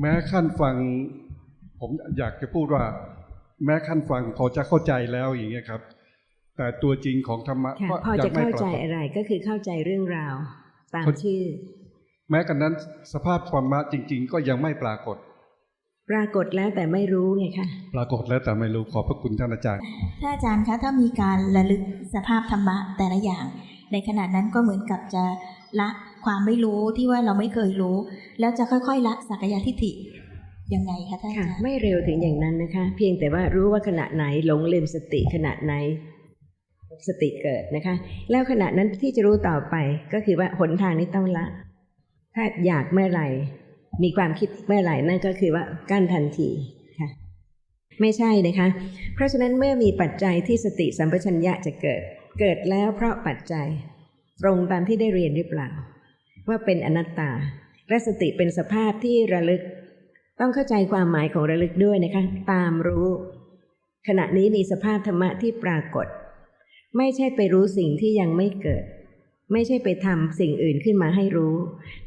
แม้ขั้นฟัง ผมอยากจะพูดว่า แม้ขั้นฟังพอจะเข้าใจแล้วอย่างเงี้ยครับ แต่ตัวจริงของธรรมะค่ะก็พอยัจะงไม่เข้าปราใจกฏอะไรก็คือเข้าใจเรื่องราว ตามเข้าชื่อ แม้กันนั้นสภาพธรรมะจริง ๆ ก็ยังไม่ปรากฏ ปรากฏแล้วแต่ไม่รู้ไงคะปรากฏแล้วแต่ไม่รู้ขอบพระคุณท่านอาจารย์ถ้าอาจารย์คะถ้ามีการระลึกสภาพธรรมะแต่ละอย่าง ในขณะนั้นก็เหมือนกับจะละ ความไม่รู้ที่ว่าเราไม่เคยรู้ แล้วจะค่อยๆละสักยทิฏฐิยังไงคะท่านอาค่ะจารย์ไม่เร็วถึงอย่างนั้นนะคะ เพียงแต่ว่ารู้ว่าขณะไหนหลงลืมสติขณะไหนสติเกิดนะคะ แล้วขณะนั้นที่จะรู้ต่อไปก็คือว่าหนทางนี้ต้องละ ถ้าอยากเมื่อไหร่ มีความคิดเมื่อไหร่นั่นก็คือว่ากั้นทันทีค่ะ ไม่ใช่นะคะ เพราะฉะนั้นเมื่อมีปัจจัยที่สติสัมปชัญญะจะเกิด เกิดแล้วเพราะปัจจัย ตรงตามที่ได้เรียนหรือเปล่า ว่าเป็นอนัตตา และสติเป็นสภาพที่ระลึก ต้องเข้าใจความหมายของระลึกด้วยนะคะ ตามรู้ ขณะนี้มีสภาพธรรมะที่ปรากฏ ไม่ใช่ไปรู้สิ่งที่ยังไม่เกิด ไม่ใช่ไปทำสิ่งอื่นขึ้นมาให้รู้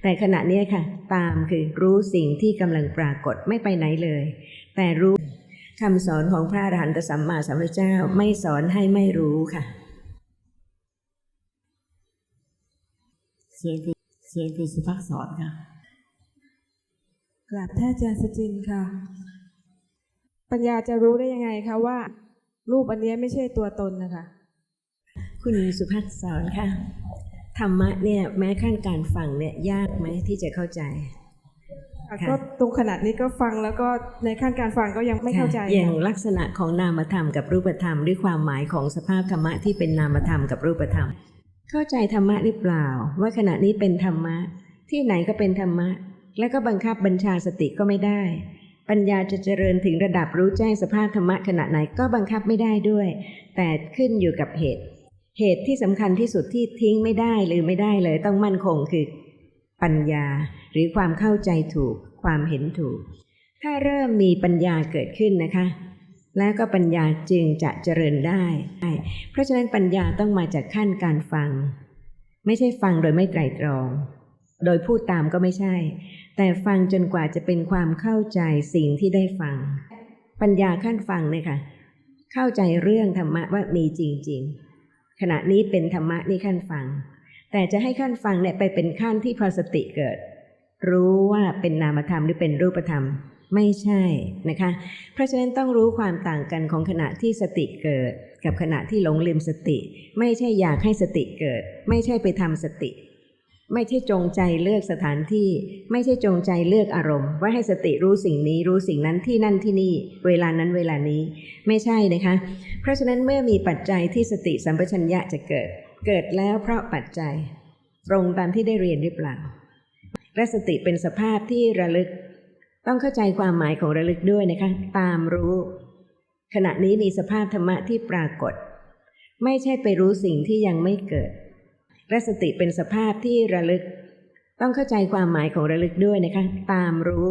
แต่ขณะนี้ค่ะ ตามคือรู้สิ่งที่กำลังปรากฏไม่ไปไหนเลย แต่รู้คำสอนของพระอรหันตสัมมาสัมพุทธเจ้าไม่สอนให้ไม่รู้ค่ะ เสียงคือเสียงคือสุภักษรค่ะกราบท่านอาจารย์สจินค่ะ ปัญญาจะรู้ได้ยังไงคะว่า รูปอันเนี้ยไม่ใช่ตัวตนนะคะคุณสุภัสสอนค่ะธรรมะเนี่ยแม้ขั้นการฟังเนี่ยยากไหมที่จะเข้าใจค่ะก็ตรงขนาดนี้ก็ฟังแล้วก็ในขั้นการฟังก็ยังไม่เข้าใจค่ะอย่างค่ะลักษณะของนามธรรมกับรูปธรรม ด้วยความหมายของสภาพธรรมะที่เป็นนามธรรมกับรูปธรรม เข้าใจธรรมะหรือเปล่า ว่าขณะนี้เป็นธรรมะ ที่ไหนก็เป็นธรรมะ แล้วก็บังคับบัญชาสติก็ไม่ได้ ปัญญาจะเจริญถึงระดับรู้แจ้งสภาพธรรมะขณะไหนก็บังคับไม่ได้ด้วย แต่ขึ้นอยู่กับเหตุ เหตุที่สำคัญที่สุดที่ทิ้งไม่ได้หรือไม่ได้เลยต้องมั่นคงคือ ปัญญาหรือความเข้าใจถูก ความเห็นถูก ถ้าเริ่มมีปัญญาเกิดขึ้นนะคะ แล้วก็ปัญญาจึงจะเจริญได้ เพราะฉะนั้นปัญญาต้องมาจากขั้นการฟัง ไม่ใช่ฟังโดยไม่ไตรตรอง โดยพูดตามก็ไม่ใช่ แต่ฟังจนกว่าจะเป็นความเข้าใจสิ่งที่ได้ฟัง ปัญญาขั้นฟังเนี่ยค่ะ เข้าใจเรื่องธรรมะว่ามีจริง ๆ ขณะนี้เป็นธรรมะนี่ขั้นฟัง แต่จะให้ขั้นฟังเนี่ยไปเป็นขั้นที่พอสติเกิด รู้ว่าเป็นนามธรรมหรือเป็นรูปธรรม ไม่ใช่นะคะ เพราะฉะนั้นต้องรู้ความต่างกันของขณะที่สติเกิด กับขณะที่หลงลืมสติ ไม่ใช่อยากให้สติเกิด ไม่ใช่ไปทำสติ ไม่ใช่จงใจเลือกสถานที่ ไม่ใช่จงใจเลือกอารมณ์ ว่าให้สติรู้สิ่งนี้รู้สิ่งนั้นที่นั่นที่นี่ เวลานั้นเวลานี้ ไม่ใช่นะคะ เพราะฉะนั้นเมื่อมีปัจจัยที่สติสัมปชัญญะจะเกิด เกิดแล้วเพราะปัจจัย ตรงตามที่ได้เรียนหรือเปล่าและสติเป็นสภาพที่ระลึก ต้องเข้าใจความหมายของระลึกด้วยนะคะ ตามรู้ ขณะนี้มีสภาพธรรมะที่ปรากฏ ไม่ใช่ไปรู้สิ่งที่ยังไม่เกิดและสติเป็นสภาพที่ระลึก ต้องเข้าใจความหมายของระลึกด้วยนะคะ ตามรู้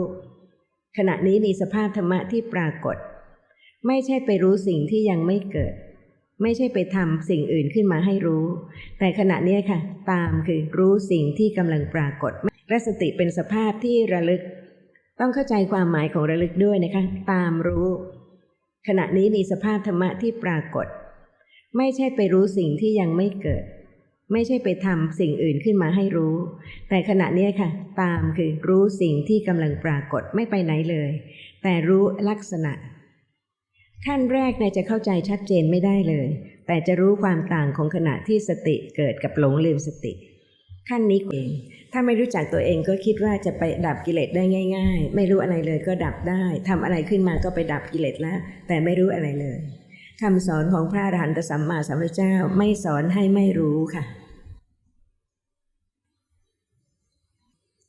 ขณะนี้มีสภาพธรรมะที่ปรากฏ ไม่ใช่ไปรู้สิ่งที่ยังไม่เกิด ไม่ใช่ไปทำสิ่งอื่นขึ้นมาให้รู้ แต่ขณะนี้ค่ะ ตามคือรู้สิ่งที่กำลังปรากฏและสติเป็นสภาพที่ระลึก ต้องเข้าใจความหมายของระลึกด้วยนะคะ ตามรู้ ขณะนี้มีสภาพธรรมะที่ปรากฏ ไม่ใช่ไปรู้สิ่งที่ยังไม่เกิด ไม่ใช่ไปทำสิ่งอื่นขึ้นมาให้รู้ แต่ขณะนี้ค่ะ ตามคือรู้สิ่งที่กำลังปรากฏไม่ไปไหนเลย แต่รู้ลักษณะขั้นแรกเนี่ยจะเข้าใจชัดเจนไม่ได้เลย แต่จะรู้ความต่างของขณะที่สติเกิดกับหลงลืมสติ ขั้นนี้เอง ถ้าไม่รู้จักตัวเองก็คิดว่าจะไปดับกิเลสได้ง่าย ๆ ไม่รู้อะไรเลยก็ดับได้ทำอะไรขึ้นมาก็ไปดับกิเลสแล้วแต่ไม่รู้อะไรเลยคำสอนของพระอรหันตสัมมาสัมพุทธเจ้าไม่สอนให้ไม่รู้ค่ะ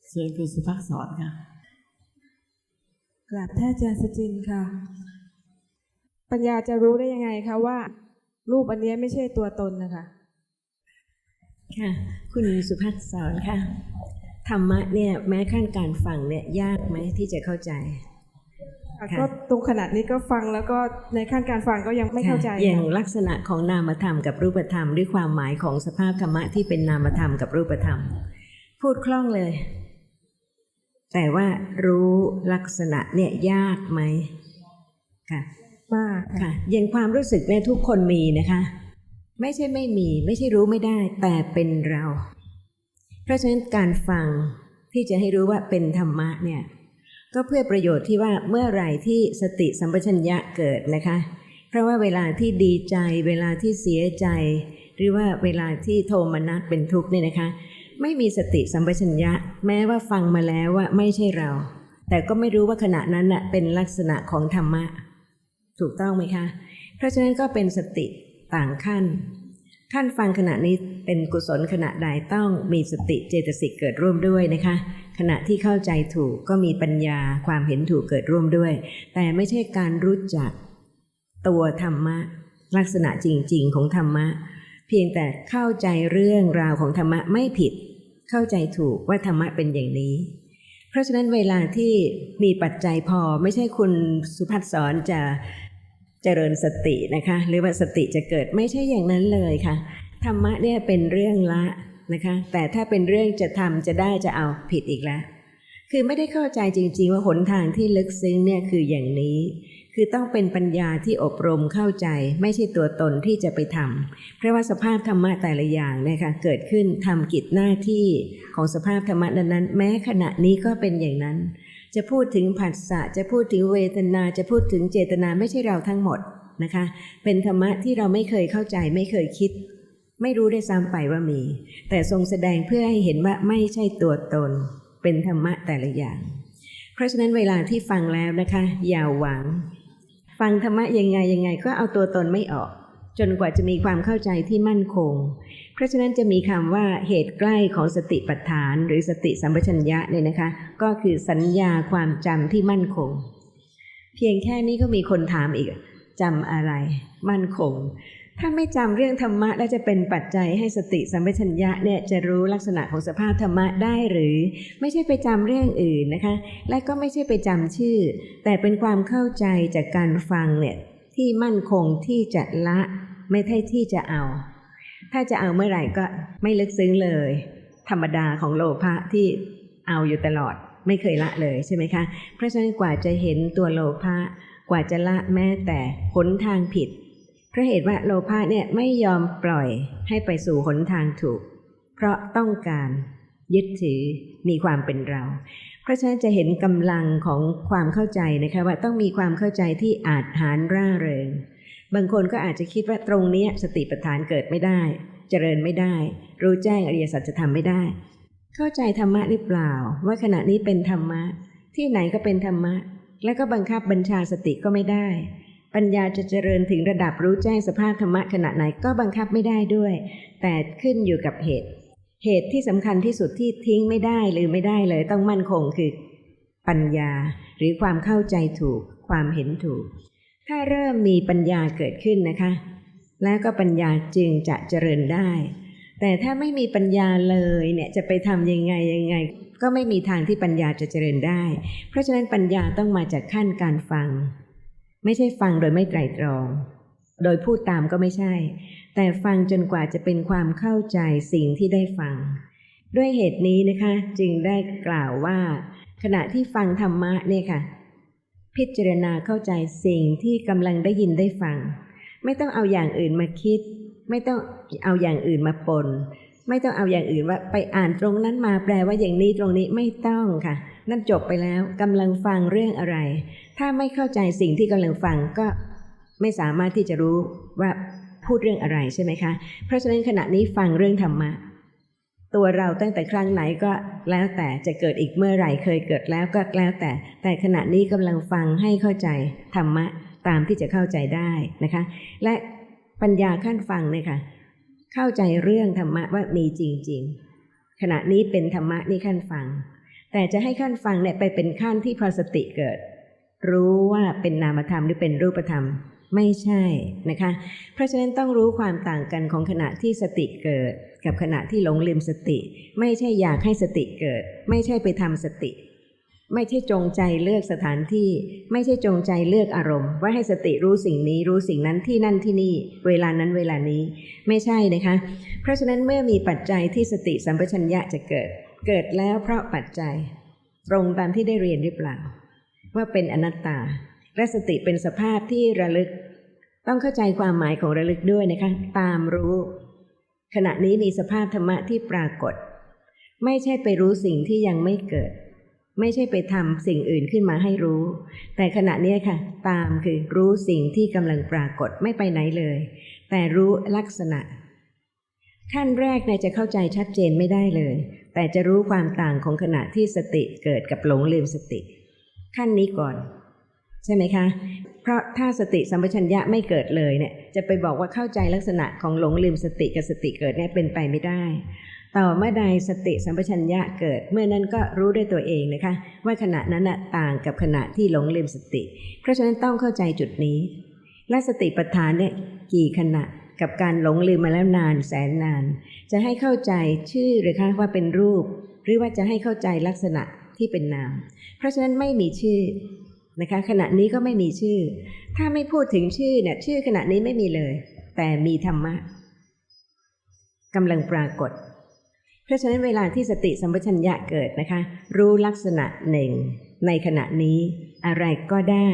เสียงคือสุภักษรค่ะกราบท่านอาจารย์สจินค่ะ ปัญญาจะรู้ได้ยังไงคะว่า รูปอันเนี้ยไม่ใช่ตัวตนนะคะ ค่ะ คุณสุภัสสอนค่ะธรรมะเนี่ยแม้ขั้นการฟังเนี่ยยากไหมที่จะเข้าใจค่ะก็ตรงขนาดนี้ก็ฟังแล้วก็ในขั้นการฟังก็ยังไม่เข้าใจค่ะอย่างค่ะลักษณะของนามธรรมกับรูปธรรมด้วยความหมายของสภาพธรรมะที่เป็นนามธรรมกับรูปธรรม พูดคล่องเลย แต่ว่ารู้ลักษณะเนี่ยยากไหมค่ะมากค่ะค่ะอย่างความรู้สึกเนี่ยทุกคนมีนะคะ ไม่ใช่ไม่มี ไม่ใช่รู้ไม่ได้ แต่เป็นเรา เพราะฉะนั้นการฟังที่จะให้รู้ว่าเป็นธรรมะเนี่ยก็เพื่อประโยชน์ที่ว่าเมื่อไหร่ที่สติสัมปชัญญะเกิดนะคะ เพราะว่าเวลาที่ดีใจ เวลาที่เสียใจ หรือว่าเวลาที่โทมนัสเป็นทุกข์เนี่ยนะคะ ไม่มีสติสัมปชัญญะ แม้ว่าฟังมาแล้วว่าไม่ใช่เรา แต่ก็ไม่รู้ว่าขณะนั้นน่ะเป็นลักษณะของธรรมะ ถูกต้องไหมคะ เพราะฉะนั้นก็เป็นสติ ต่างขั้น ขั้นฟังขณะนี้เป็นกุศลขณะใดต้องมีสติเจตสิกเกิดร่วมด้วยนะคะ ขณะที่เข้าใจถูกก็มีปัญญาความเห็นถูกเกิดร่วมด้วย แต่ไม่ใช่การรู้จักตัวธรรมะ ลักษณะจริง ๆ ของธรรมะ เพียงแต่เข้าใจเรื่องราวของธรรมะไม่ผิด เข้าใจถูกว่าธรรมะเป็นอย่างนี้เพราะฉะนั้นเวลาที่มีปัจจัยพอไม่ใช่คุณสุภัสสอนจะ เจริญสตินะคะ หรือว่าสติจะเกิดไม่ใช่อย่างนั้นเลยค่ะ ธรรมะเนี่ยเป็นเรื่องละนะคะ แต่ถ้าเป็นเรื่องจะทำจะได้จะเอาผิดอีกแล้วคือไม่ได้เข้าใจจริง ๆ ว่าหนทางที่ลึกซึ้งเนี่ยคืออย่างนี้ คือต้องเป็นปัญญาที่อบรมเข้าใจ ไม่ใช่ตัวตนที่จะไปทำเพราะว่าสภาพธรรมะแต่ละอย่างนี่ยค่ะเกิดขึ้นทำกิจหน้าที่ของสภาพธรรมะนั้นๆแม้ขณะนี้ก็เป็นอย่างนั้น จะพูดถึงผัสสะจะพูดถึงเวทนาจะพูดถึงเจตนาไม่ใช่เราทั้งหมดนะคะ เป็นธรรมะที่เราไม่เคยเข้าใจไม่เคยคิด ไม่รู้ได้ซ้ำไปว่ามี แต่ทรงแสดงเพื่อให้เห็นว่าไม่ใช่ตัวตน เป็นธรรมะแต่ละอย่าง เพราะฉะนั้นเวลาที่ฟังแล้วนะคะ อย่าหวัง ฟังธรรมะยังไงยังไงก็เอาตัวตนไม่ออก จนกว่าจะมีความเข้าใจที่มั่นคง เพราะฉะนั้นจะมีคำว่าเหตุใกล้ของสติปัฏฐานหรือสติสัมปชัญญะเนี่ยนะคะ ก็คือสัญญาความจำที่มั่นคง เพียงแค่นี้ก็มีคนถามอีกจำอะไร มั่นคง ถ้าไม่จำเรื่องธรรมะแล้วจะเป็นปัจจัยให้สติสัมปชัญญะเนี่ยจะรู้ลักษณะของสภาพธรรมะได้หรือ ไม่ใช่ไปจำเรื่องอื่นนะคะ และก็ไม่ใช่ไปจำชื่อ แต่เป็นความเข้าใจจากการฟังเนี่ย ที่มั่นคงที่จะละไม่ใช่ที่จะเอา ถ้าจะเอาเมื่อไหร่ก็ไม่ลึกซึ้งเลย ธรรมดาของโลภะที่เอาอยู่ตลอดไม่เคยละเลยใช่ไหมคะ เพราะฉะนั้นกว่าจะเห็นตัวโลภะกว่าจะละแม้แต่หนทางผิดเพราะเหตุว่าโลภะเนี่ยไม่ยอมปล่อยให้ไปสู่หนทางถูก เพราะต้องการ ยึดถือมีความเป็นเรา เพราะฉะนั้นจะเห็นกำลังของความเข้าใจนะคะว่าต้องมีความเข้าใจที่อาจหารร่าเริง บางคนก็อาจจะคิดว่าตรงนี้สติปัฏฐานเกิดไม่ได้ เจริญไม่ได้ รู้แจ้งอริยสัจธรรมไม่ได้ เข้าใจธรรมะหรือเปล่า ว่าขณะนี้เป็นธรรมะ ที่ไหนก็เป็นธรรมะ แล้วก็บังคับบัญชาสติก็ไม่ได้ ปัญญาจะเจริญถึงระดับรู้แจ้งสภาพธรรมะขณะไหนก็บังคับไม่ได้ด้วย แต่ขึ้นอยู่กับเหตุ เหตุที่สำคัญที่สุดที่ทิ้งไม่ได้หรือไม่ได้เลยต้องมั่นคงคือปัญญาหรือความเข้าใจถูกความเห็นถูก ถ้าเริ่มมีปัญญาเกิดขึ้นนะคะ แล้วก็ปัญญาจึงจะเจริญได้ แต่ถ้าไม่มีปัญญาเลยเนี่ยจะไปทำยังไงยังไง ก็ไม่มีทางที่ปัญญาจะเจริญได้ เพราะฉะนั้นปัญญาต้องมาจากขั้นการฟัง ไม่ใช่ฟังโดยไม่ไตรตรอง โดยพูดตามก็ไม่ใช่ แต่ฟังจนกว่าจะเป็นความเข้าใจสิ่งที่ได้ฟัง ด้วยเหตุนี้นะคะ จึงได้กล่าวว่า ขณะที่ฟังธรรมะเนี่ยค่ะ พิจารณาเข้าใจสิ่งที่กำลังได้ยินได้ฟัง ไม่ต้องเอาอย่างอื่นมาคิด ไม่ต้องเอาอย่างอื่นมาปนไม่ต้องเอาอย่างอื่นว่าไปอ่านตรงนั้นมาแปลว่าอย่างนี้ตรงนี้ไม่ต้องค่ะ นั่นจบไปแล้วกำลังฟังเรื่องอะไร ถ้าไม่เข้าใจสิ่งที่กำลังฟังก็ ไม่สามารถที่จะรู้ว่าพูดเรื่องอะไรใช่ไหมคะ เพราะฉะนั้นขณะนี้ฟังเรื่องธรรมะ ตัวเราตั้งแต่ครั้งไหนก็แล้วแต่จะเกิดอีกเมื่อไหร่เคยเกิดแล้วก็แล้วแต่ แต่ขณะนี้กำลังฟังให้เข้าใจธรรมะตามที่จะเข้าใจได้นะคะ และปัญญาขั้นฟังเนี่ยค่ะเข้าใจเรื่องธรรมะว่ามีจริง ๆ ขณะนี้เป็นธรรมะนี่ขั้นฟัง แต่จะให้ขั้นฟังเนี่ยไปเป็นขั้นที่พอสติเกิด รู้ว่าเป็นนามธรรมหรือเป็นรูปธรรม ไม่ใช่นะคะ เพราะฉะนั้นต้องรู้ความต่างกันของขณะที่สติเกิด กับขณะที่หลงลืมสติ ไม่ใช่อยากให้สติเกิด ไม่ใช่ไปทำสติ ไม่ใช่จงใจเลือกสถานที่ ไม่ใช่จงใจเลือกอารมณ์ ว่าให้สติรู้สิ่งนี้รู้สิ่งนั้นที่นั่นที่นี่ เวลานั้นเวลานี้ ไม่ใช่นะคะ เพราะฉะนั้นเมื่อมีปัจจัยที่สติสัมปชัญญะจะเกิด เกิดแล้วเพราะปัจจัย ตรงตามที่ได้เรียนหรือเปล่า ว่าเป็นอนัตตา และสติเป็นสภาพที่ระลึก ต้องเข้าใจความหมายของระลึกด้วยนะคะ ตามรู้ ขณะนี้มีสภาพธรรมะที่ปรากฏ ไม่ใช่ไปรู้สิ่งที่ยังไม่เกิด ไม่ใช่ไปทำสิ่งอื่นขึ้นมาให้รู้ แต่ขณะนี้ค่ะ ตามคือรู้สิ่งที่กำลังปรากฏไม่ไปไหนเลย แต่รู้ลักษณะ ขั้นแรกเนี่ยจะเข้าใจชัดเจนไม่ได้เลย แต่จะรู้ความต่างของขณะที่สติเกิดกับหลงลืมสติ ขั้นนี้ก่อน ใช่ไหมคะ เพราะถ้าสติสัมปชัญญะไม่เกิดเลยเนี่ยจะไปบอกว่าเข้าใจลักษณะของหลงลืมสติกับสติเกิดเนี่ยเป็นไปไม่ได้ ต่อเมื่อใดสติสัมปชัญญะเกิด เมื่อนั้นก็รู้ด้วยตัวเองนะคะ ว่าขณะนั้นน่ะต่างกับขณะที่หลงลืมสติ เพราะฉะนั้นต้องเข้าใจจุดนี้ และสติปัฏฐานเนี่ยกี่ขณะกับการหลงลืมมาแล้วนานแสนนาน จะให้เข้าใจชื่อหรือคะว่าเป็นรูป หรือว่าจะให้เข้าใจลักษณะที่เป็นนาม เพราะฉะนั้นไม่มีชื่อ นะคะขณะนี้ก็ไม่มีชื่อ ถ้าไม่พูดถึงชื่อเนี่ยชื่อขณะนี้ไม่มีเลย แต่มีธรรมะกำลังปรากฏ เพราะฉะนั้นเวลาที่สติสัมปชัญญะเกิดนะคะ รู้ลักษณะหนึ่ง ในขณะนี้อะไรก็ได้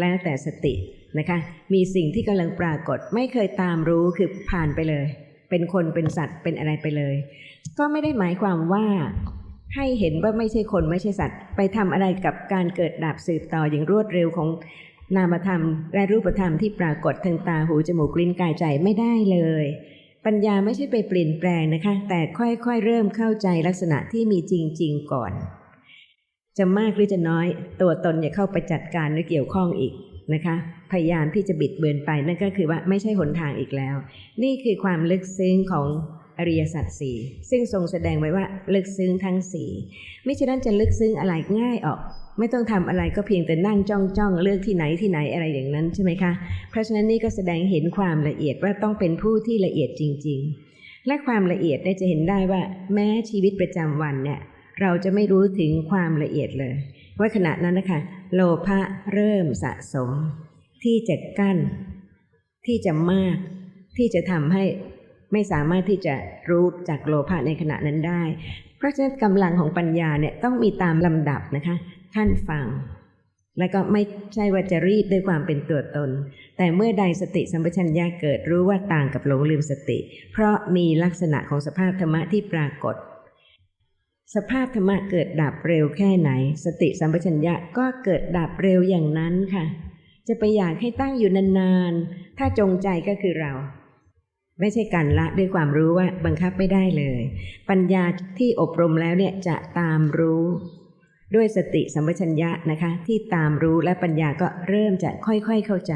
แล้วแต่สตินะคะมีสิ่งที่กำลังปรากฏไม่เคยตามรู้คือผ่านไปเลย เป็นคนเป็นสัตว์เป็นอะไรไปเลย ก็ไม่ได้หมายความว่า ให้เห็นว่าไม่ใช่คนไม่ใช่สัตว์ ไปทำอะไรกับการเกิดดับสืบต่ออย่างรวดเร็วของนามธรรม และรูปธรรมที่ปรากฏทางตาหูจมูกลิ้นกายใจไม่ได้เลย ปัญญาไม่ใช่ไปเปลี่ยนแปลงนะคะ แต่ค่อยๆเริ่มเข้าใจลักษณะที่มีจริง ๆ ก่อน จะมากหรือจะน้อย ตัวตนอย่าเข้าไปจัดการหรือเกี่ยวข้องอีกนะคะ พยายามที่จะบิดเบือนไปนั่นก็คือว่าไม่ใช่หนทางอีกแล้ว นี่คือความลึกซึ้งของ ริยสัจสี่ซึ่งทรงแสดงไว้ว่าลึกซึ้งทั้งสี่ไม่ฉะนั้นจะลึกซึ้งอะไรง่ายออก ไม่ต้องทำอะไรก็เพียงแต่นั่งจ้องจ้องเลือกที่ไหนที่ไหนอะไรอย่างนั้นใช่ไหมคะเพราะฉะนั้นนี่ก็แสดงเห็นความละเอียดว่าต้องเป็นผู้ที่ละเอียดจริง ๆ และความละเอียดเนี่ยจะเห็นได้ว่า แม้ชีวิตประจำวันเนี่ยเราจะไม่รู้ถึงความละเอียดเลยว่าขณะนั้นนะคะโลภะเริ่มสะสม ที่จะกั้น ที่จะมาก ที่จะทำให้ ไม่สามารถที่จะรู้จากโลภะในขณะนั้นได้ เพราะฉะนั้นกำลังของปัญญาเนี่ยต้องมีตามลำดับนะคะขั้นฟัง แล้วก็ไม่ใช่ว่าจะรีบด้วยความเป็นตัวตน แต่เมื่อใดสติสัมปชัญญะเกิดรู้ว่าต่างกับหลงลืมสติ เพราะมีลักษณะของสภาพธรรมะที่ปรากฏสภาพธรรมะเกิดดับเร็วแค่ไหน สติสัมปชัญญะก็เกิดดับเร็วอย่างนั้นค่ะ จะไปอยากให้ตั้งอยู่นานๆ ถ้าจงใจก็คือเรา ไม่ใช่การละด้วยความรู้ว่าบังคับไม่ได้เลย ปัญญาที่อบรมแล้วเนี่ยจะตามรู้ ด้วยสติสัมปชัญญะนะคะ ที่ตามรู้และปัญญาก็เริ่มจะค่อยๆเข้าใจ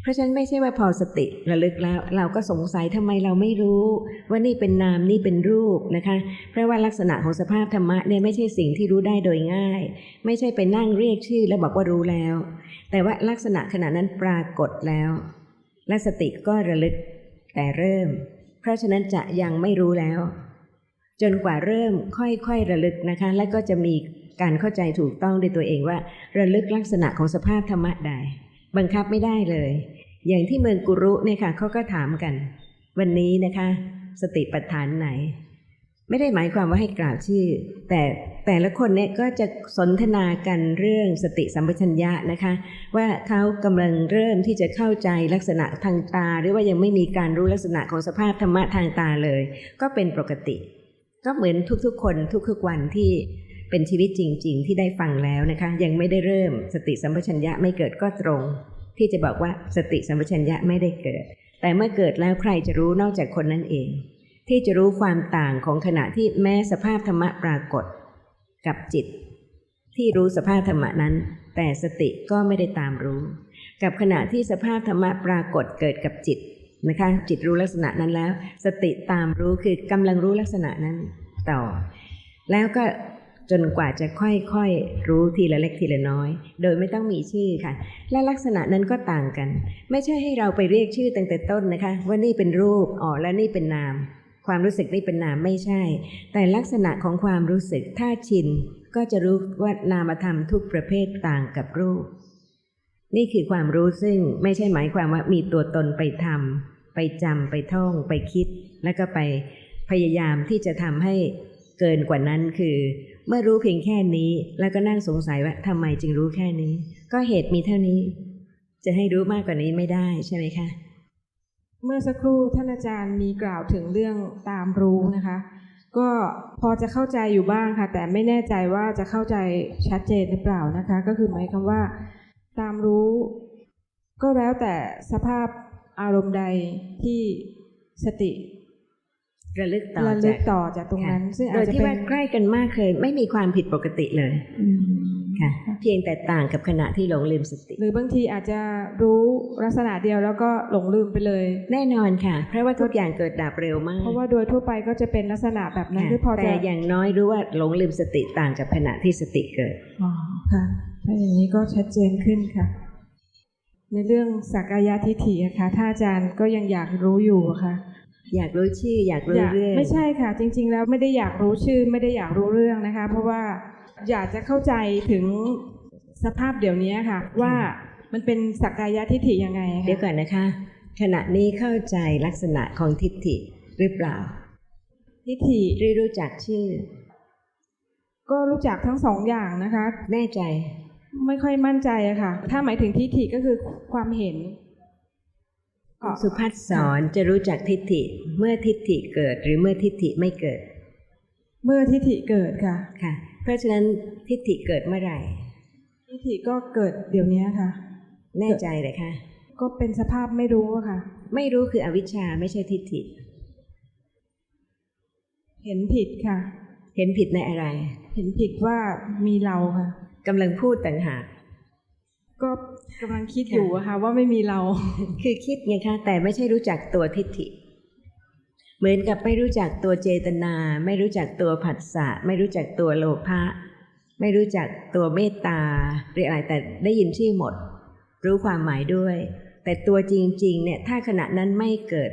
เพราะฉะนั้นไม่ใช่ว่าพอสติระลึกแล้ว เราก็สงสัยทำไมเราไม่รู้ ว่านี่เป็นนามนี่เป็นรูปนะคะ เพราะว่าลักษณะของสภาพธรรมะเนี่ยไม่ใช่สิ่งที่รู้ได้โดยง่าย ไม่ใช่ไปนั่งเรียกชื่อแล้วบอกว่ารู้แล้ว แต่ว่าลักษณะขณะนั้นปรากฏแล้ว และสติก็ระลึก แต่เริ่ม เพราะฉะนั้นจะยังไม่รู้แล้ว จนกว่าเริ่มค่อยๆระลึกนะคะ และก็จะมีการเข้าใจถูกต้องด้วยตัวเองว่า ระลึกลักษณะของสภาพธรรมะใดบังคับไม่ได้เลย อย่างที่เมืองกุรุเนี่ยค่ะเขาก็ถามกัน วันนี้นะคะ สติปัฏฐานไหน ไม่ได้หมายความว่าให้กล่าวชื่อ แต่ แต่ละคนเนี่ยก็จะสนทนากันเรื่องสติสัมปชัญญะนะคะ ว่าเขากำลังเริ่มที่จะเข้าใจลักษณะทางตา หรือว่ายังไม่มีการรู้ลักษณะของสภาพธรรมะทางตาเลย ก็เป็นปกติ ก็เหมือนทุกๆ คนทุกๆวันที่เป็นชีวิตจริง ๆ ที่ได้ฟังแล้วนะคะ ยังไม่ได้เริ่มสติสัมปชัญญะไม่เกิดก็ตรง ที่จะบอกว่าสติสัมปชัญญะไม่ได้เกิด แต่เมื่อเกิดแล้วใครจะรู้นอกจากคนนั้นเอง ที่จะรู้ความต่างของขณะที่แม้สภาพธรรมะปรากฏ กับจิต ที่รู้สภาพธรรมนั้น แต่สติก็ไม่ได้ตามรู้ กับขณะที่สภาพธรรมปรากฏเกิดกับจิตนะคะ จิตรู้ลักษณะนั้นแล้ว สติตามรู้คือกำลังรู้ลักษณะนั้นต่อ แล้วก็จนกว่าจะค่อยๆ รู้ทีละเล็กทีละน้อย โดยไม่ต้องมีชื่อค่ะ และลักษณะนั้นก็ต่างกัน ไม่ใช่ให้เราไปเรียกชื่อตั้งแต่ต้นนะคะ ว่านี่เป็นรูปอ๋อและนี่เป็นนาม ความรู้สึกนี่เป็นนามไม่ใช่ แต่ลักษณะของความรู้สึกถ้าชินก็จะรู้ว่านามธรรมทุกประเภทต่างกับรูป นี่คือความรู้ซึ่งไม่ใช่หมายความว่ามีตัวตนไปทำไปจำไปท่องไปคิด แล้วก็ไปพยายามที่จะทำให้เกินกว่านั้นคือ เมื่อรู้เพียงแค่นี้ แล้วก็นั่งสงสัยว่าทำไมจึงรู้แค่นี้ ก็เหตุมีเท่านี้ จะให้รู้มากกว่านี้ไม่ได้ใช่ไหมคะ เมื่อสักครู่ท่านอาจารย์มีกล่าวถึงเรื่องตามรู้นะคะ ก็พอจะเข้าใจอยู่บ้างค่ะ แต่ไม่แน่ใจว่าจะเข้าใจชัดเจนหรือเปล่านะคะ ก็คือหมายความว่า ตามรู้ ก็แล้วแต่สภาพอารมณ์ใดที่สติระลึกต่อระลึจากกต่อจากตรงนั้น ซึ่งโดอาจยจะที่เป็นว่าใกล้กันมากเคย ไม่มีความผิดปกติเลยอืม ค่ะเพียงแต่ต่างกับขณะที่หลงลืมสติ หรือบางทีอาจจะรู้ลักษณะเดียวแล้วก็หลงลืมไปเลย แน่นอนค่ะ เพราะว่าทุกอย่างเกิดดับเร็วมาก เพราะว่าโดยทั่วไปก็จะเป็นลักษณะแบบนั้นค่ะคือพอจะแต่อย่างน้อยรู้ว่าหลงลืมสติต่างกับขณะที่สติเกิดอ๋อค่ะถ้าอย่างนี้ก็ชัดเจนขึ้นค่ะ ในเรื่องสักกายทิฏฐิอะค่ะถ้าอาจารย์ก็ยังอยากรู้อยู่อะค่ะอยากรู้ชื่ออยากรู้อยากเรื่องไม่ใช่ค่ะ จริง ๆ แล้วไม่ได้อยากรู้ชื่อไม่ได้อยากรู้เรื่องนะคะ เพราะว่า อยากจะเข้าใจถึงสภาพเดี๋ยวนี้ค่ะ ว่ามันเป็นสักกายทิฏฐิยังไงอะเดี๋ยวค่ะก่อนนะคะ ขณะนี้เข้าใจลักษณะของทิฏฐิหรือเปล่า ทิฏฐิหรือรู้จักชื่อ ก็รู้จักทั้งสองอย่างนะคะ แน่ใจ ไม่ค่อยมั่นใจอะค่ะ ถ้าหมายถึงทิฏฐิก็คือความเห็นสุภัสสอนจะรู้จักทิฏฐิเมื่อทิฏฐิเกิดหรือเมื่อทิฏฐิไม่เกิด เมื่อทิฏฐิเกิดค่ะ ค่ะ เพราะฉะนั้นทิฏฐิเกิดเมื่อไหร่ ทิฏฐิก็เกิดเดี๋ยวนี้ค่ะ แน่ใจเลยค่ะ ก็เป็นสภาพไม่รู้อะค่ะ ไม่รู้คืออวิชชาไม่ใช่ทิฏฐิ เห็นผิดค่ะ เห็นผิดในอะไร เห็นผิดว่ามีเราค่ะกำลังพูดต่างหากก็กำลังคิดอยู่อะค่ะว่าไม่มีเรา คือคิดไงคะแต่ไม่ใช่รู้จักตัวทิฏฐิ เหมือนกับไม่รู้จักตัวเจตนา ไม่รู้จักตัวผัสสะไม่รู้จักตัวโลภะไม่รู้จักตัวเมตตาหรืออะไรแต่ได้ยินชื่อหมด รู้ความหมายด้วย แต่ตัวจริงๆเนี่ยถ้าขณะนั้นไม่เกิด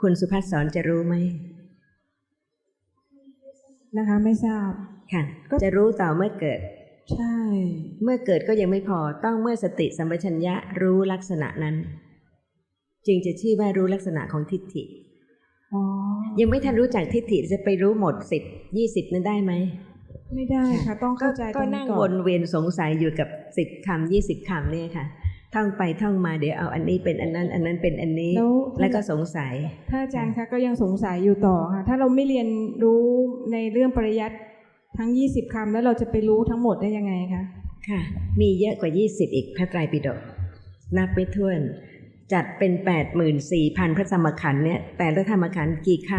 คุณสุภัสสอนจะรู้ไหมนะคะไม่ทราบค่ะก็จะรู้ต่อเมื่อเกิด ใช่ เมื่อเกิดก็ยังไม่พอต้องเมื่อสติสัมปชัญญะรู้ลักษณะนั้น จึงจะชื่อว่ารู้ลักษณะของทิฏฐิอ๋อ ยังไม่ทันรู้จักทิฏฐิจะไปรู้หมดสิบยี่สิบนั้นได้ไหมไม่ได้ค่ะ ต้องเข้าใจตก็รงนี้นั่งก่อวนนเวียนสงสัยอยู่กับสิบคำยี่สิบคำเนี่ยค่ะท่องไปท่องมาเดี๋ยวเอาอันนี้เป็นอันนั้น อันนั้นเป็นอันนี้แล้วแล้วก็สงสัย ถ้าอาจารย์คะก็ยังสงสัยอยู่ต่อค่ะ ถ้าเราไม่เรียนรู้ในเรื่องปริยัติทั้ง 20คำแล้วเราจะไปรู้ทั้งหมดได้ยังไงคะค่ะ มีเยอะกว่ายี่สิบอีกพระไตรปิฎกนับไม่ถ้วน จัดเป็นแปดหมื่นสี่พันพระธรรมขันธ์เนี่ยแต่ละธรรมขันธ์กี่ค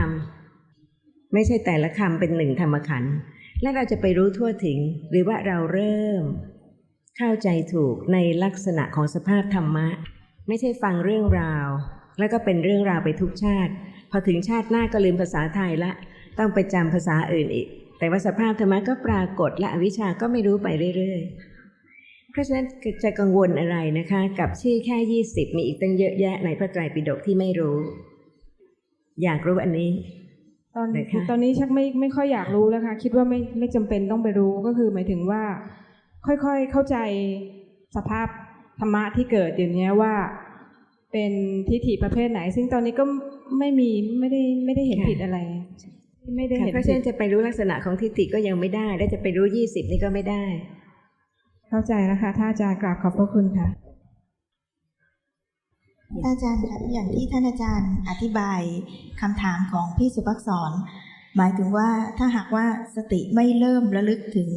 ำไม่ใช่แต่ละคำเป็นหนึ่งธรรมขันธ์และเราจะไปรู้ทั่วถึง หรือว่าเราเริ่ม เข้าใจถูกในลักษณะของสภาพธรรมะ ไม่ใช่ฟังเรื่องราว แล้วก็เป็นเรื่องราวไปทุกชาติ พอถึงชาติหน้าก็ลืมภาษาไทยละ ต้องไปจำภาษาอื่นอีก แต่ว่าสภาพธรรมะก็ปรากฏและอวิชาก็ไม่รู้ไปเรื่อยๆ ราะฉะนั้นจะกังวลอะไรนะคะ กับชื่อแค่ 20 มีอีกตั้งเยอะแยะในพระไตรปิฎกที่ไม่รู้ อยากรู้อันนี้ ตอนไหนคะตอนนี้ชักไม่ไม่ค่อยอยากรู้แล้วค่ะ คิดว่าไม่ไม่จำเป็นต้องไปรู้ก็คือหมายถึงว่า ค่อยๆเข้าใจสภาพธรรมะที่เกิดเดี๋ยวนี้ว่า เป็นทิฏฐิประเภทไหน ซึ่งตอนนี้ก็ไม่มีไม่ได้ไม่ได้เห็นผิดอะไรไม่ได้ค่ะเห็นเพราะฉะผินั้ดนจะไปรู้ลักษณะของทิฏฐิก็ยังไม่ได้ และจะไปรู้20นี่ก็ไม่ได้ เข้าใจแล้วค่ะถ้าอาจารย์กราบขอบพระคุณค่ะอาจารย์คะอย่างที่ท่านอาจารย์อธิบายคำถามของพี่สุภักษร หมายถึงว่าถ้าหากว่าสติไม่เริ่มระลึกถึง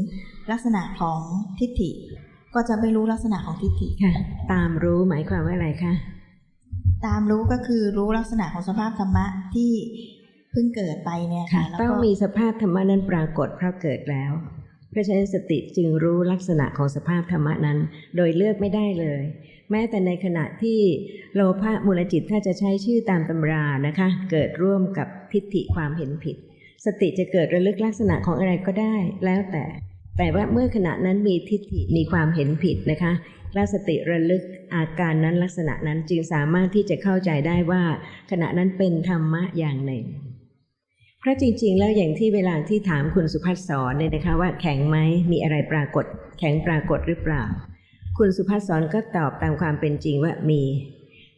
ลักษณะของทิฏฐิ ก็จะไม่รู้ลักษณะของทิฏฐิค่ะ ตามรู้หมายความว่าอะไรคะตามรู้ก็คือรู้ลักษณะของสภาพธรรมะที่เพิ่งเกิดไปเนี่ยค่ะแล้วต้องก็มีสภาพธรรมะนั้นปรากฏเพราะเกิดแล้ว เพราะฉะนั้นสติจึงรู้ลักษณะของสภาพธรรมะนั้น โดยเลือกไม่ได้เลย แม้แต่ในขณะที่โลภะมูลจิตถ้าจะใช้ชื่อตามตำรานะคะ เกิดร่วมกับทิฏฐิความเห็นผิด สติจะเกิดระลึกลักษณะของอะไรก็ได้ แล้วแต่ แต่ว่าเมื่อขณะนั้นมีทิฏฐิมีความเห็นผิดนะคะและสติระลึกอาการนั้นลักษณะนั้นจึงสามารถที่จะเข้าใจได้ว่า ขณะนั้นเป็นธรรมะอย่างหนึ่ง เพราะจริง ๆ แล้วอย่างที่เวลาที่ถามคุณสุภัสสรเนี่ยนะคะว่าแข็งไหมมีอะไรปรากฏ แข็งปรากฏหรือเปล่า คุณสุภัสสรก็ตอบตามความเป็นจริงว่ามี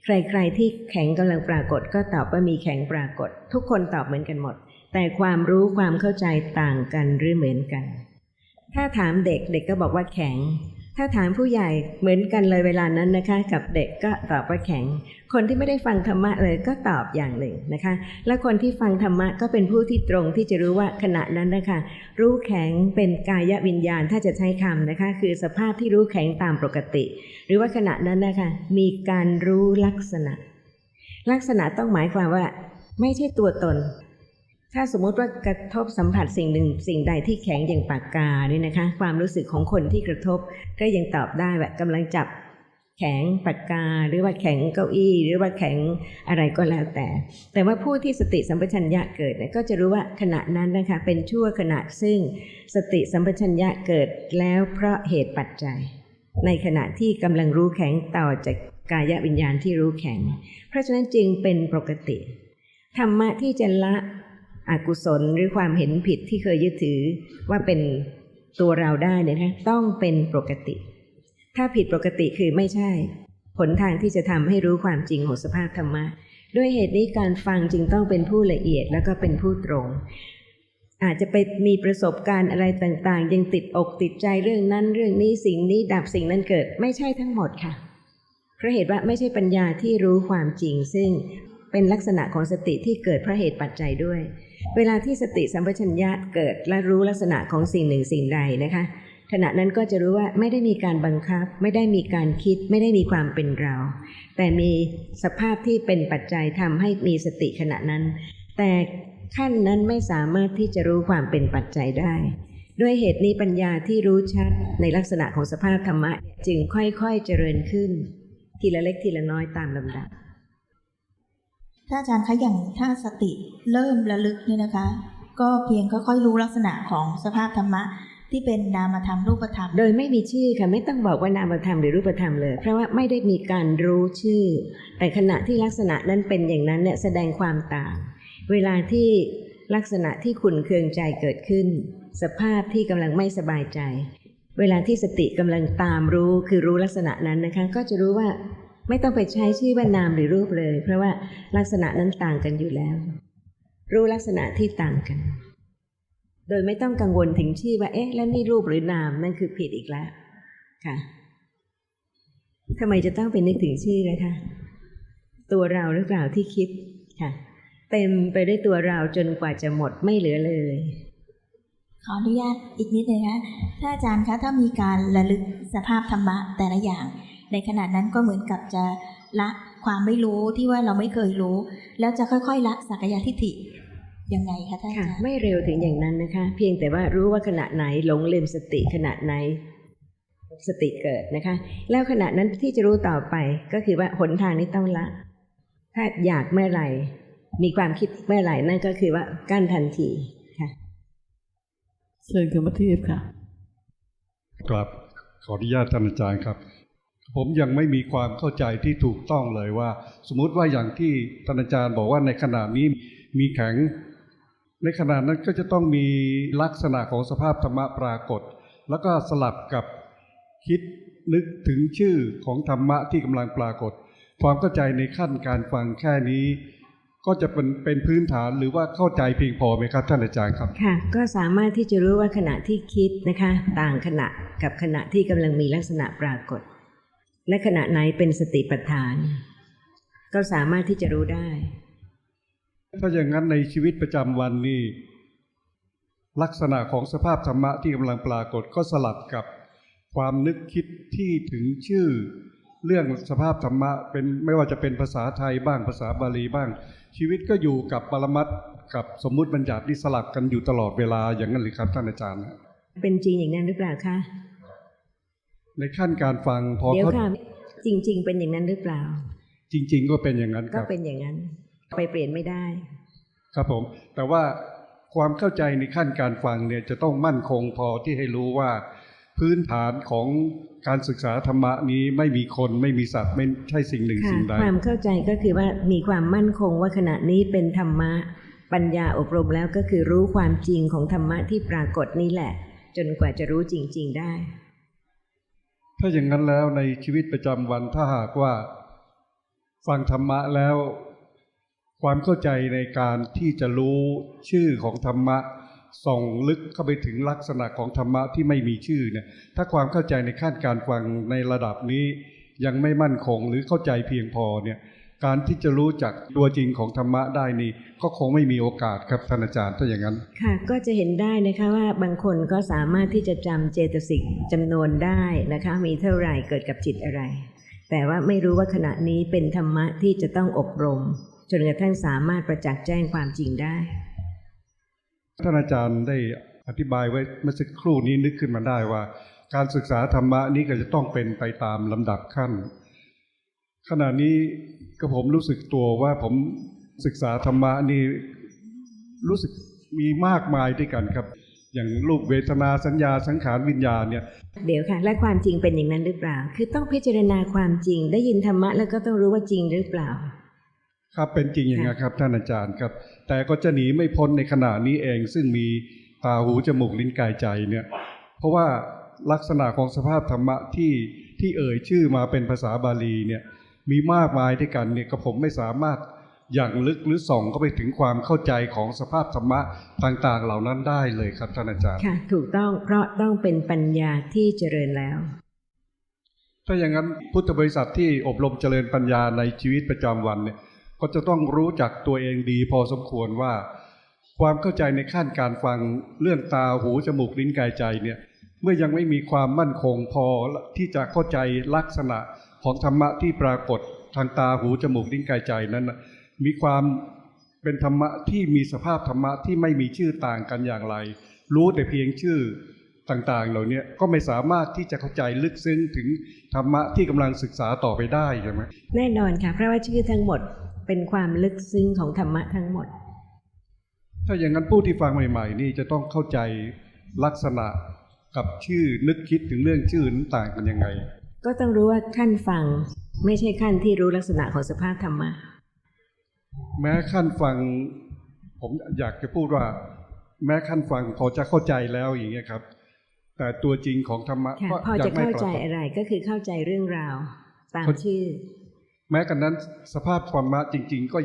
ใครๆที่แข็งกำลังปรากฏ ก็ตอบว่ามีแข็งปรากฏ ทุกคนตอบเหมือนกันหมด แต่ความรู้ความเข้าใจต่างกันหรือเหมือนกัน ถ้าถามเด็กเด็กก็บอกว่าแข็งถ้าถามผู้ใหญ่เหมือนกันเลยเวลานั้นนะคะ กับเด็กก็ตอบว่าแข็ง คนที่ไม่ได้ฟังธรรมะเลยก็ตอบอย่างหนึ่งนะคะ และคนที่ฟังธรรมะก็เป็นผู้ที่ตรงที่จะรู้ว่าขณะนั้นนะคะ รู้แข็งเป็นกายวิญญาณถ้าจะใช้คำนะคะ คือสภาพที่รู้แข็งตามปกติ หรือว่าขณะนั้นนะคะ มีการรู้ลักษณะ ลักษณะต้องหมายความว่า ไม่ใช่ตัวตน ถ้าสมมุติว่ากระทบสัมผัสสิ่งหนึ่ง สิ่งใดที่แข็งอย่างปากกาเนี่ยนะคะ ความรู้สึกของคนที่กระทบ ก็ยังตอบได้ว่ากำลังจับ แข็งปากกาหรือว่าแข็งเก้าอี้ หรือว่าแข็งอะไรก็แล้วแต่ แต่ว่าผู้ที่สติสัมปชัญญะเกิดก็จะรู้ว่าขณะนั้นนะคะเป็นชั่วขณะซึ่งสติสัมปชัญญะเกิดแล้วเพราะเหตุปัจจัย ในขณะที่กำลังรู้แข็งต่อจากกายวิญญาณที่รู้แข็ง เพราะฉะนั้นจึงเป็นปกติ ธรรมะที่จะละอกุศลหรือความเห็นผิดที่เคยยึดถือว่าเป็นตัวเราได้เนี่ยนะต้องเป็นปกติ ถ้าผิดปกติคือไม่ใช่ ผลทางที่จะทำให้รู้ความจริงของสภาพธรรมะ ด้วยเหตุนี้การฟังจึงต้องเป็นผู้ละเอียดแล้วก็เป็นผู้ตรง อาจจะไปมีประสบการณ์อะไรต่างๆ ยังติดอกติดใจเรื่องนั้นเรื่องนี้สิ่งนี้ดับสิ่งนั้นเกิดไม่ใช่ทั้งหมดค่ะเพราะเหตุว่าไม่ใช่ปัญญาที่รู้ความจริง ซึ่งเป็นลักษณะของสติที่เกิดเพราะเหตุปัจจัยด้วย เวลาที่สติสัมปชัญญะเกิดและรู้ลักษณะของสิ่งหนึ่งสิ่งใดนะคะ ขณะนั้นก็จะรู้ว่าไม่ได้มีการบังคับ ไม่ได้มีการคิด ไม่ได้มีความเป็นเรา แต่มีสภาพที่เป็นปัจจัยทำให้มีสติขณะนั้น แต่ขั้นนั้นไม่สามารถที่จะรู้ความเป็นปัจจัยได้ ด้วยเหตุนี้ปัญญาที่รู้ชัดในลักษณะของสภาพธรรมะ จึงค่อยๆเจริญขึ้น ทีละเล็กทีละน้อยตามลำดับถ้าอาจารย์คะอย่างถ้าสติเริ่มระลึกเนี่ยนะคะ ก็เพียงค่อยๆรู้ลักษณะของสภาพธรรมะ ที่เป็นนามธรรมรูปธรรม โดยไม่มีชื่อค่ะไม่ต้องบอกว่านามธรรมหรือรูปธรรมเลย เพราะว่าไม่ได้มีการรู้ชื่อ แต่ขณะที่ลักษณะนั้นเป็นอย่างนั้นเนี่ยแสดงความต่าง เวลาที่ลักษณะที่ขุนเคืองใจเกิดขึ้น สภาพที่กำลังไม่สบายใจ เวลาที่สติกำลังตามรู้คือรู้ลักษณะนั้นนะคะก็จะรู้ว่าไม่ต้องไปใช้ชื่อว่านามหรือรูปเลย เพราะว่าลักษณะนั้นต่างกันอยู่แล้ว รู้ลักษณะที่ต่างกัน โดยไม่ต้องกังวลถึงชื่อว่า เอ๊ะ แล้วนี่รูปหรือนามนั่นคือผิดอีกแล้วค่ะทำไมจะต้องไปนึกถึงชื่อเลยคะตัวเราหรือเปล่าที่คิดค่ะ เต็มไปด้วยตัวเราจนกว่าจะหมดไม่เหลือเลย ขออนุญาตอีกนิดนึงนะถ้าอาจารย์คะถ้ามีการระลึกสภาพธรรมะแต่ละอย่าง ในขณะนั้นก็เหมือนกับจะละความไม่รู้ที่ว่าเราไม่เคยรู้ แล้วจะค่อยๆ ละสักยทิฏฐิ ยังไงคะท่านอาค่ะจารย์ไม่เร็วถึงอย่างนั้นนะคะ เพียงแต่ว่ารู้ว่าขณะไหนหลงลืมสติขณะไหนสติเกิดนะคะ แล้วขณะนั้นที่จะรู้ต่อไปก็คือว่าหนทางนี้ต้องละ ถ้าอยากเมื่อไหร่ มีความคิดเมื่อไหร่นั่นก็คือว่ากั้นทันทีค่ะเชิญคุณมัททิพย์ค่ะ ครับขออนุญาตท่านอาจารย์ครับ ผมยังไม่มีความเข้าใจที่ถูกต้องเลยว่า สมมุติว่าอย่างที่ท่านอาจารย์บอกว่าในขณะนี้มีแข็ง ในขณะนั้นก็จะต้องมีลักษณะของสภาพธรรมะปรากฏ แล้วก็สลับกับคิดนึกถึงชื่อของธรรมะที่กำลังปรากฏ ความเข้าใจในขั้นการฟังแค่นี้ ก็จะเป็นเป็นพื้นฐานหรือว่าเข้าใจเพียงพอไหมครับท่านอาจารย์ครับค่ะ ก็สามารถที่จะรู้ว่าขณะที่คิดนะคะ ต่างขณะกับขณะที่กำลังมีลักษณะปรากฏ และขณะไหนเป็นสติปัฏฐาน ก็สามารถที่จะรู้ได้ ถ้าอย่างนั้นในชีวิตประจำวันนี่ลักษณะของสภาพธรรมะที่กำลังปรากฏก็สลับกับความนึกคิดที่ถึงชื่อ เรื่องสภาพธรรมะเป็นไม่ว่าจะเป็นภาษาไทยบ้างภาษาบาลีบ้าง ชีวิตก็อยู่กับปรมัตถ์กับสมมุติบัญญัติที่สลับกันอยู่ตลอดเวลาอย่างนั้นหรือครับท่านอาจารย์ เป็นจริงอย่างนั้นหรือเปล่าคะในขั้นการฟังพอเดี๋ยวเขาค่ะจริง ๆ เป็นอย่างนั้นหรือเปล่า จริง ๆ ก็เป็นอย่างนั้นคก็รับเป็นอย่างนั้น ไปเปลี่ยนไม่ได้ ครับผม แต่ว่าความเข้าใจในขั้นการฟังเนี่ยจะต้องมั่นคงพอที่ให้รู้ว่า พื้นฐานของการศึกษาธรรมะนี้ไม่มีคนไม่มีสัตว์ไม่ใช่สิ่งหนึ่งค่ะสิ่งใดความเข้าใจก็คือว่ามีความมั่นคงว่าขณะนี้เป็นธรรมะปัญญาอบรมแล้วก็คือรู้ความจริงของธรรมะที่ปรากฏนี่แหละ จนกว่าจะรู้จริง ๆได้ ถ้าอย่างนั้นแล้วในชีวิตประจำวันถ้าหากว่า ฟังธรรมะแล้ว ความเข้าใจในการที่จะรู้ชื่อของธรรมะส่องลึกเข้าไปถึงลักษณะของธรรมะที่ไม่มีชื่อเนี่ยถ้าความเข้าใจในขั้นการฟังในระดับนี้ยังไม่มั่นคงหรือเข้าใจเพียงพอเนี่ยการที่จะรู้จักตัวจริงของธรรมะได้นี่ก็คงไม่มีโอกาสครับท่านอาจารย์ถ้าอย่างนั้น ค่ะก็จะเห็นได้นะคะว่าบางคนก็สามารถที่จะจำเจตสิกจำนวนได้นะคะ มีเท่าไหร่เกิดกับจิตอะไร แต่ว่าไม่รู้ว่าขณะนี้เป็นธรรมะที่จะต้องอบรม จนกระทั่งสามารถประจักษ์แจ้งความจริงได้ ท่านอาจารย์ได้อธิบายไว้เมื่อสักครู่นี้นึกขึ้นมาได้ว่า การศึกษาธรรมะนี้ก็จะต้องเป็นไปตามลำดับขั้น ขณะนี้ก็ผมรู้สึกตัวว่าผมศึกษาธรรมะนี่รู้สึกมีมากมายด้วยกันครับ อย่างรูปเวทนาสัญญาสังขารวิญญาณเนี่ยเดี๋ยวค่ะ และความจริงเป็นอย่างนั้นหรือเปล่า คือต้องพิจารณาความจริง ได้ยินธรรมะแล้วก็ต้องรู้ว่าจริงหรือเปล่า ครับเป็นจริงอย่างนั้นครับท่านอาจารย์ครับ แต่ก็จะหนีไม่พ้นในขณะนี้เอง ซึ่งมีตาหูจมูกลิ้นกายใจเนี่ยเพราะว่าลักษณะของสภาพธรรมะที่ที่เอ่ยชื่อมาเป็นภาษาบาลีเนี่ยมีมากมายด้วยกันเนี่ยก็ผมไม่สามารถอย่างลึกหรือส่องเข้าไปถึงความเข้าใจของสภาพธรรมะต่างๆ เหล่านั้นได้เลยครับท่านอาจารย์ค่ะถูกต้องเพราะต้องเป็นปัญญาที่เจริญแล้ว ถ้าอย่างนั้นพุทธบริษัทที่อบรมเจริญปัญญาในชีวิตประจำวันเนี่ย ก็จะต้องรู้จักตัวเองดีพอสมควรว่า ความเข้าใจในขั้นการฟังเรื่องตาหูจมูกลิ้นกายใจเนี่ยเมื่อยังไม่มีความมั่นคงพอที่จะเข้าใจลักษณะของธรรมะที่ปรากฏทางตาหูจมูกลิ้นกายใจนั้น มีความเป็นธรรมะที่มีสภาพธรรมะที่ไม่มีชื่อต่างกันอย่างไร รู้แต่เพียงชื่อต่างๆ เหล่านี้ก็ไม่สามารถที่จะเข้าใจลึกซึ้งถึงธรรมะที่กำลังศึกษาต่อไปได้ใช่ไหมแน่นอนค่ะเพราะว่าชื่อทั้งหมด เป็นความลึกซึ้งของธรรมะทั้งหมด ถ้าอย่างนั้นผู้ที่ฟังใหม่ ๆ นี่จะต้องเข้าใจลักษณะกับชื่อนึกคิดถึงเรื่องชื่อนั้นต่างกันยังไง ก็ต้องรู้ว่าขั้นฟังไม่ใช่ขั้นที่รู้ลักษณะของสภาพธรรมะ แม้ขั้นฟัง ผมอยากจะพูดว่า แม้ขั้นฟังพอจะเข้าใจแล้วอย่างเงี้ยครับ แต่ตัวจริงของธรรมะค่ะก็พอยัจะงไม่เข้าปราใจกฏอะไรก็คือเข้าใจเรื่องราวตามเข้าชื่อ แม้กันนั้นสภาพธรรมะจริงๆก็